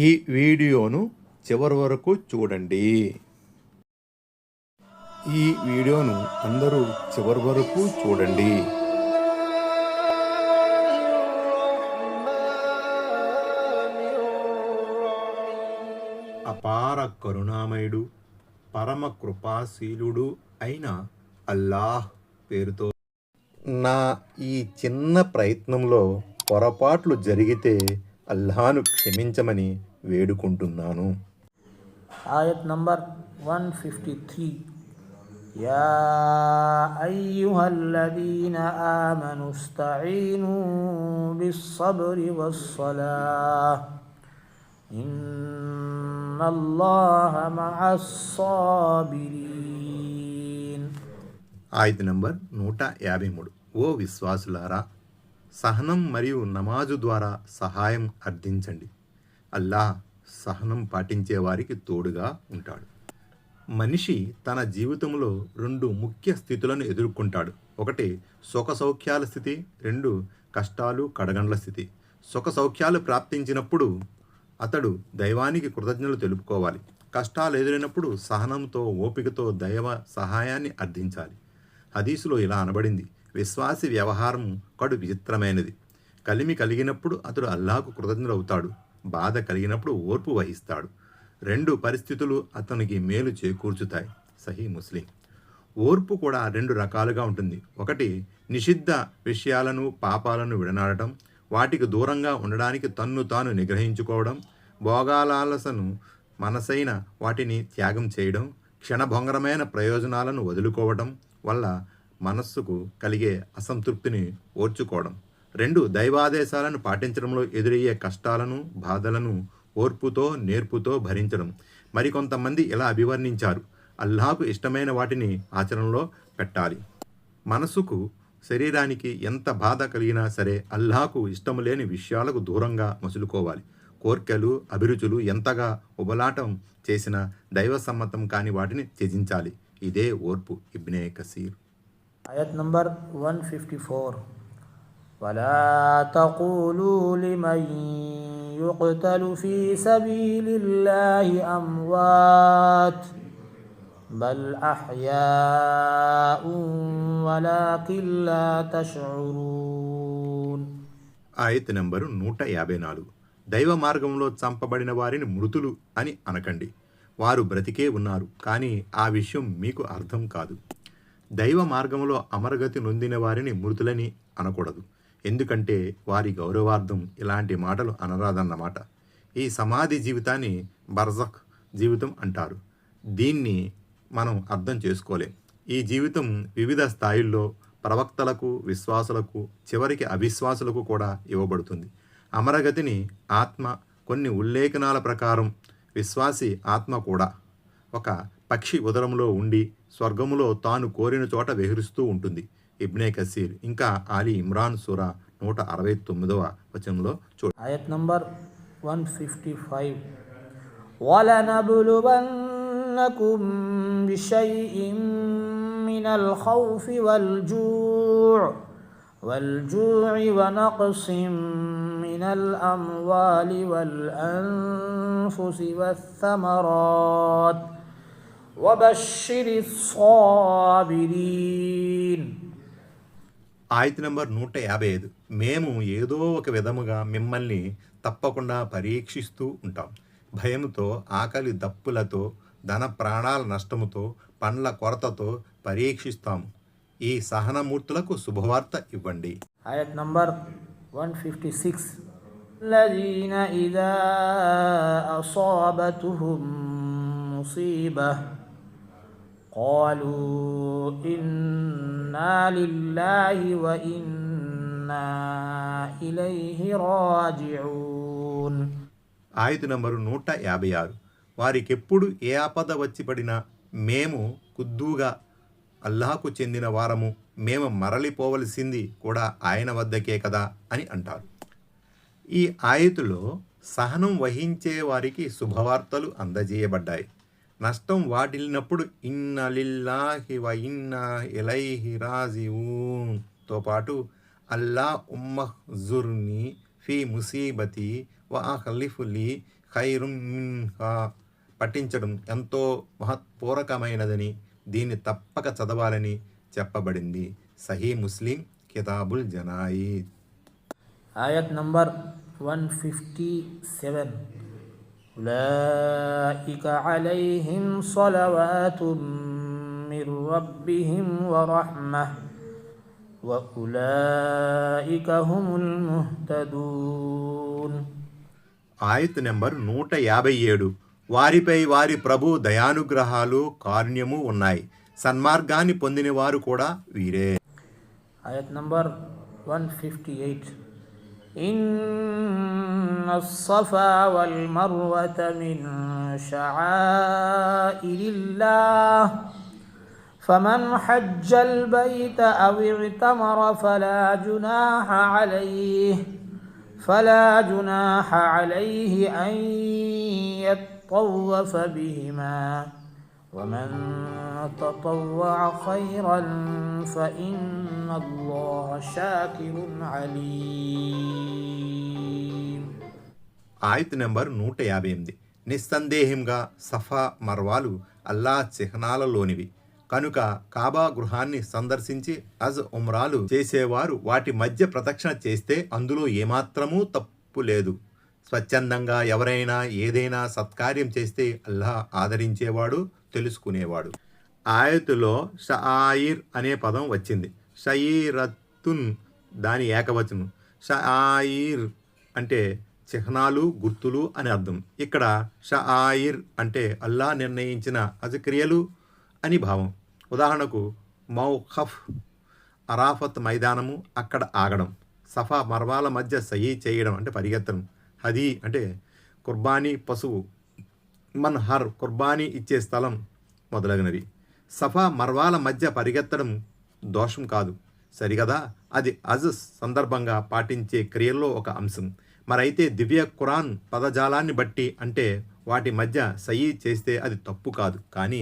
ఈ వీడియోను చివరి వరకు చూడండి. ఈ వీడియోను అందరూ చివరి వరకు చూడండి. అపార కరుణామయుడు పరమ కృపాశీలుడు అయిన అల్లాహ్ పేరుతో. నా ఈ చిన్న ప్రయత్నంలో పొరపాట్లు జరిగితే అల్లాను క్షమించమని వేడుకుంటున్నాను آية نمبر 153 يا أيها الذين آمنوا استعينوا بالصبر والصلاة إن الله مع الصابرين ఆయత నంబర్ నూట యాభై మూడు ఓ విశ్వాసులారా సహనం మరియు నమాజు ద్వారా సహాయం అర్థించండి. అల్లాహ్ సహనం పాటించే వారికి తోడుగా ఉంటాడు. మనిషి తన జీవితంలో రెండు ముఖ్య స్థితులను ఎదుర్కొంటాడు. ఒకటి సుఖ సౌఖ్యాల స్థితి. రెండు కష్టాలు కడగండ్ల స్థితి. సుఖ సౌఖ్యాలు ప్రాప్తించినప్పుడు అతడు దైవానికి కృతజ్ఞతలు తెలుపుకోవాలి. కష్టాలు ఎదురైనప్పుడు సహనంతో ఓపికతో దైవ సహాయాన్ని అర్థించాలి. హదీసులో ఇలా అనబడింది. విశ్వాసి వ్యవహారం కడు విచిత్రమైనది. కలిమి కలిగినప్పుడు అతడు అల్లాకు కృతజ్ఞుడవుతాడు. బాధ కలిగినప్పుడు ఓర్పు వహిస్తాడు. రెండు పరిస్థితులు అతనికి మేలు చేకూర్చుతాయి. సహీ ముస్లిం. ఓర్పు కూడా రెండు రకాలుగా ఉంటుంది. ఒకటి నిషిద్ధ విషయాలను పాపాలను విడనాడటం వాటికి దూరంగా ఉండడానికి తన్ను తాను నిగ్రహించుకోవడం భోగాలాలసను మనసైన వాటిని త్యాగం చేయడం క్షణభంగరమైన ప్రయోజనాలను వదులుకోవడం వల్ల మనస్సుకు కలిగే అసంతృప్తిని ఓర్చుకోవడం. రెండు దైవాదేశాలను పాటించడంలో ఎదురయ్యే కష్టాలను బాధలను ఓర్పుతో నేర్పుతో భరించడం. మరికొంతమంది ఇలా అభివర్ణించారు. అల్లాహకు ఇష్టమైన వాటిని ఆచరణలో పెట్టాలి. మనసుకు శరీరానికి ఎంత బాధ కలిగినా సరే అల్లాహకు ఇష్టం లేని విషయాలకు దూరంగా మసులుకోవాలి. కోర్కెలు అభిరుచులు ఎంతగా ఉబలాటం చేసినా దైవ సమ్మతం కాని వాటిని త్యజించాలి. ఇదే ఓర్పు. ఇబ్నే కసీర్. آية نمبر 154 ولا تقولوا لمن يقتل في سبيل الله أموات بل أحياء ولكن لا تشعرون ఆయత్ నంబరు నూట యాభై నాలుగు దైవ మార్గంలో చంపబడిన వారిని మృతులు అని అనకండి వారు బ్రతికే ఉన్నారు కానీ ఆ విషయం మీకు అర్థం కాదు దైవ మార్గంలో అమరగతి నొందిన వారిని మృతులని అనకూడదు. ఎందుకంటే వారి గౌరవార్థం ఇలాంటి మాటలు అనరాదన్నమాట. ఈ సమాధి జీవితాన్ని బర్జక్ జీవితం అంటారు. దీన్ని మనం అర్థం చేసుకోలేం. ఈ జీవితం వివిధ స్థాయిల్లో ప్రవక్తలకు విశ్వాసులకు చివరికి అవిశ్వాసులకు కూడా ఇవ్వబడుతుంది. అమరగతిని ఆత్మ కొన్ని ఉల్లేఖనాల ప్రకారం విశ్వాసి ఆత్మ కూడా ఒక పక్షి ఉదరంలో ఉండి స్వర్గములో తాను కోరిన చోట విహరిస్తూ ఉంటుంది ఇబ్నే కసీర్ ఇంకా ఆలీ ఇమ్రాన్ సురా నూట అరవై తొమ్మిదవ వచనంలో చూడ آية نمبر 155 ولنبلونكم بشيء من الخوف والجوع والجوع ونقص من الأموال والأنفس والثمرات وبشر الصابرين ఆయత నంబర్ నూట యాభై ఐదు మేము ఏదో ఒక విధముగా మిమ్మల్ని తప్పకుండా పరీక్షిస్తూ ఉంటాం భయంతో ఆకలి దప్పులతో ధన ప్రాణాల నష్టముతో పండ్ల కొరతతో పరీక్షిస్తాము ఈ సహనమూర్తులకు శుభవార్త ఇవ్వండి آية نمبر 156 الذين إذا أصابتهم مصيبة قالوا إنا لله وإنا إليه راجعون ఆయత నంబరు నూట యాభై ఆరు వారికెప్పుడు ఏ ఆపద వచ్చి పడినా మేము కుద్దుగా అల్లాహకు చెందిన వారము మేము మరలిపోవలసింది కూడా ఆయన వద్దకే కదా అని అంటారు ఈ ఆయతులో సహనం వహించే వారికి శుభవార్తలు అందజేయబడ్డాయి నష్టం వాటిల్లినప్పుడు ఇన్న లిల్లాహి వ ఇన్నా ఇలైహి రాజిఊన్. పాటు అల్లా ఉమ్మహ్ జుర్ని ఫీ ముసీబతి వ ఖలీఫుల్లీ ఖైరుం మిన్హా. పఠించడం ఎంతో మహత్పూరకమైనదని దీన్ని తప్పక చదవాలని చెప్పబడింది సహీ ముస్లిం కితాబుల్ జనాయిద్. Ayat number 157 أولئك عليهم صلوات من ربهم ورحمة وأولئك هم المهتدون ఆయత్ నెంబర్ నూట యాభై ఏడు వారిపై వారి ప్రభు దయానుగ్రహాలు కారుణ్యము ఉన్నాయి సన్మార్గాన్ని పొందిన వారు కూడా వీరే آية نمبر 158 إن الصفا والمروة من شعائر الله. فمن حج البيت أو اعتمر فلا جناح عليه. فلا جناح عليه أن يطوف بهما. ومن تطوع خيرا فإن الله شاكر عليم. ఆయత్ నెంబర్ నూట యాభై ఎనిమిది. నిస్సందేహంగా సఫా మర్వాలు అల్లా చిహ్నాలలోనివి. కనుక కాబా గృహాన్ని సందర్శించి అజ్ ఉమ్రాలు చేసేవారు వాటి మధ్య ప్రదక్షిణ చేస్తే అందులో ఏమాత్రమూ తప్పు లేదు. స్వచ్ఛందంగా ఎవరైనా ఏదైనా సత్కార్యం చేస్తే అల్లాహ్ ఆదరించేవాడు తెలుసుకునేవాడు. ఆయతులో షఆయిర్ అనే పదం వచ్చింది. షయీరత్తున్ దాని ఏకవచనం. షఆయిర్ అంటే చిహ్నాలు గుర్తులు అని అర్థం. ఇక్కడ షాయిర్ అంటే అల్లా నిర్ణయించిన అజక్రియలు అని భావం. ఉదాహరణకు మౌఖఫ్ అరాఫత్ మైదానము అక్కడ ఆగడం. సఫా మర్వాల మధ్య సహీ చేయడం అంటే పరిగెత్తడం. హదీ అంటే కుర్బానీ పశువు మన్ హర్ కుర్బానీ ఇచ్చే స్థలం మొదలగినవి. సఫా మర్వాల మధ్య పరిగెత్తడం దోషం కాదు. సరిగదా? అది అజ్ సందర్భంగా పాటించే క్రియల్లో ఒక అంశం. మరైతే దివ్య ఖురాన్ పదజాలాన్ని బట్టి అంటే వాటి మధ్య సయ్యి చేస్తే అది తప్పు కాదు. కానీ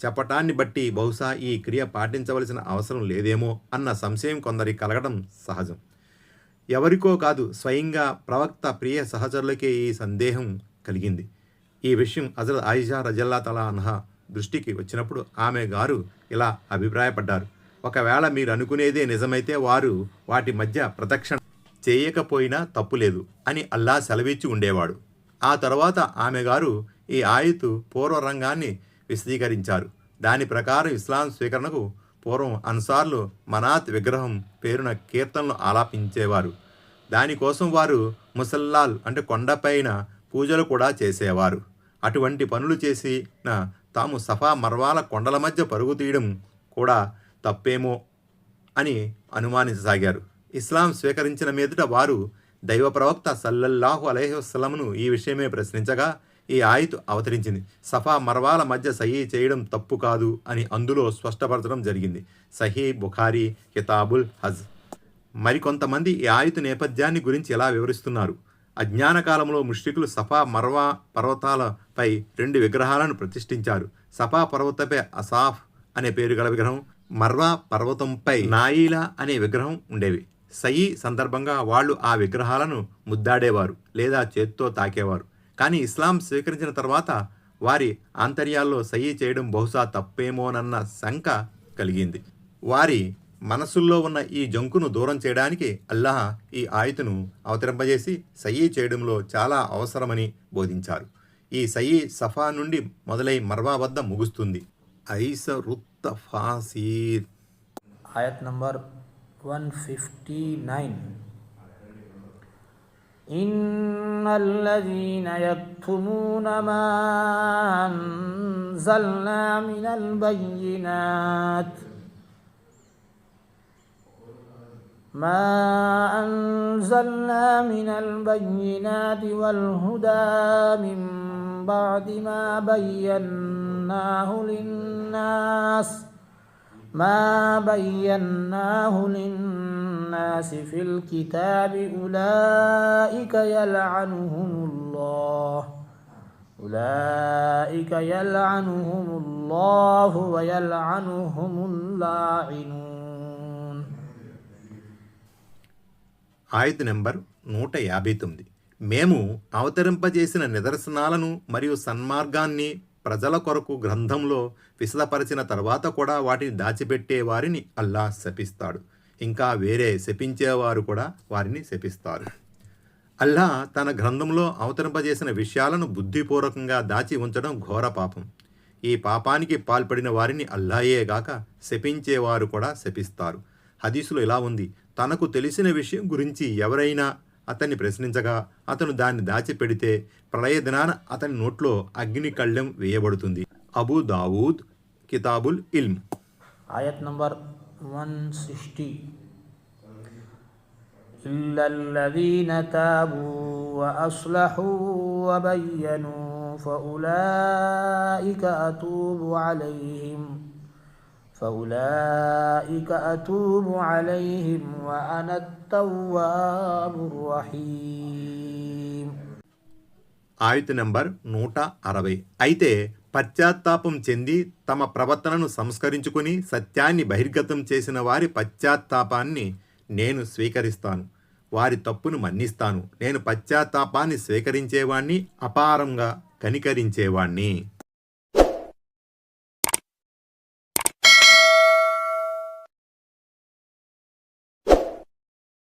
చెప్పటాన్ని బట్టి బహుశా ఈ క్రియ పాటించవలసిన అవసరం లేదేమో అన్న సంశయం కొందరికి కలగడం సహజం. ఎవరికో కాదు స్వయంగా ప్రవక్త ప్రియ సహచరులకే ఈ సందేహం కలిగింది. ఈ విషయం అజల్ ఆయిషా రజల్లా తలా అన్హా దృష్టికి వచ్చినప్పుడు ఆమె గారు ఇలా అభిప్రాయపడ్డారు. ఒకవేళ మీరు అనుకునేదే నిజమైతే వారు వాటి మధ్య ప్రదక్షిణ చేయకపోయినా తప్పులేదు అని అల్లా సెలవిచ్చి ఉండేవాడు. ఆ తర్వాత ఆమె గారు ఈ ఆయతు పూర్వరంగాన్ని విశదీకరించారు. దాని ప్రకారం ఇస్లాం స్వీకరణకు పూర్వం అన్సార్లు మనాత్ విగ్రహం పేరున కీర్తనలు ఆలాపించేవారు. దానికోసం వారు ముసల్లాల్ అంటే కొండపైన పూజలు కూడా చేసేవారు. అటువంటి పనులు చేసిన తాము సఫా మర్వాల కొండల మధ్య పరుగు తీయడం కూడా తప్పేమో అని అనుమానించసాగారు. ఇస్లాం స్వీకరించిన మీదట వారు దైవ ప్రవక్త సల్లల్లాహు అలహస్లమును ఈ విషయమే ప్రశ్నించగా ఈ ఆయుతు అవతరించింది. సఫా మర్వాల మధ్య సహీ చేయడం తప్పు కాదు అని అందులో స్పష్టపరచడం జరిగింది. సహీ బుఖారీ కితాబుల్ హజ్. మరికొంతమంది ఈ ఆయుత నేపథ్యాన్ని గురించి ఎలా వివరిస్తున్నారు? అజ్ఞాన కాలంలో ముష్రికులు సఫా మర్వా పర్వతాలపై రెండు విగ్రహాలను ప్రతిష్ఠించారు. సఫా పర్వతపై అసాఫ్ అనే పేరు గల విగ్రహం మర్వా పర్వతంపై నాయిలా అనే విగ్రహం ఉండేవి. సయి సందర్భంగా వాళ్ళు ఆ విగ్రహాలను ముద్దాడేవారు లేదా చేత్తో తాకేవారు. కానీ ఇస్లాం స్వీకరించిన తర్వాత వారి ఆంతర్యాల్లో సయీ చేయడం బహుశా తప్పేమోనన్న శంక కలిగింది. వారి మనసుల్లో ఉన్న ఈ జంకును దూరం చేయడానికి అల్లాహ్ ఈ ఆయతను అవతరింపజేసి సయ్యి చేయడంలో చాలా అవసరమని బోధించారు. ఈ సయ్యి సఫా నుండి మొదలై మర్వా వద్ద ముగుస్తుంది. ఐస రుత్త ఫాసీర్. ఆయత్ నంబర్ 159 إن الذين يكتمون ما أنزلنا من البينات ما أنزلنا من البينات والهدى من بعد ما بيناه للناس ما بيناه للناس في الكتاب أولئك يلعنهم الله أولئك يلعنهم الله ويلعنهم اللاعنون ఆయత్ నెంబర్ నూట యాభై తొమ్మిది మేము అవతరింపజేసిన నిదర్శనాలను మరియు సన్మార్గాన్ని ప్రజల కొరకు గ్రంథంలో విశదపరిచిన తర్వాత కూడా వాటిని దాచిపెట్టే వారిని అల్లా శపిస్తాడు. ఇంకా వేరే శపించేవారు కూడా వారిని శపిస్తారు. అల్లా తన గ్రంథంలో అవతరింపజేసిన విషయాలను బుద్ధిపూర్వకంగా దాచి ఉంచడం ఘోర పాపం. ఈ పాపానికి పాల్పడిన వారిని అల్లాయేగాక శపించేవారు కూడా శపిస్తారు. హదీసులో ఇలా ఉంది. తనకు తెలిసిన విషయం గురించి ఎవరైనా అతన్ని ప్రశ్నించగా అతను దాన్ని దాచిపెడితే ప్రళయ దినాన అతని నోట్లో అగ్ని కళ్ళెం వేయబడుతుంది అబూ దావూద్ కితాబుల్ ఇల్మ్ ayat number 160 إلا الذين تابوا وأصلحوا وبينوا فأولئك أتوب عليهم فأولئك أتوب عليهم وأنا التواب الرحيم ఆయత నంబర్ నూట అరవై అయితే పశ్చాత్తాపం చెంది తమ ప్రవర్తనను సంస్కరించుకుని సత్యాన్ని బహిర్గతం చేసిన వారి పశ్చాత్తాపాన్ని నేను స్వీకరిస్తాను వారి తప్పును మన్నిస్తాను నేను పశ్చాత్తాపాన్ని స్వీకరించేవాణ్ణి అపారంగా కనికరించేవాణ్ణి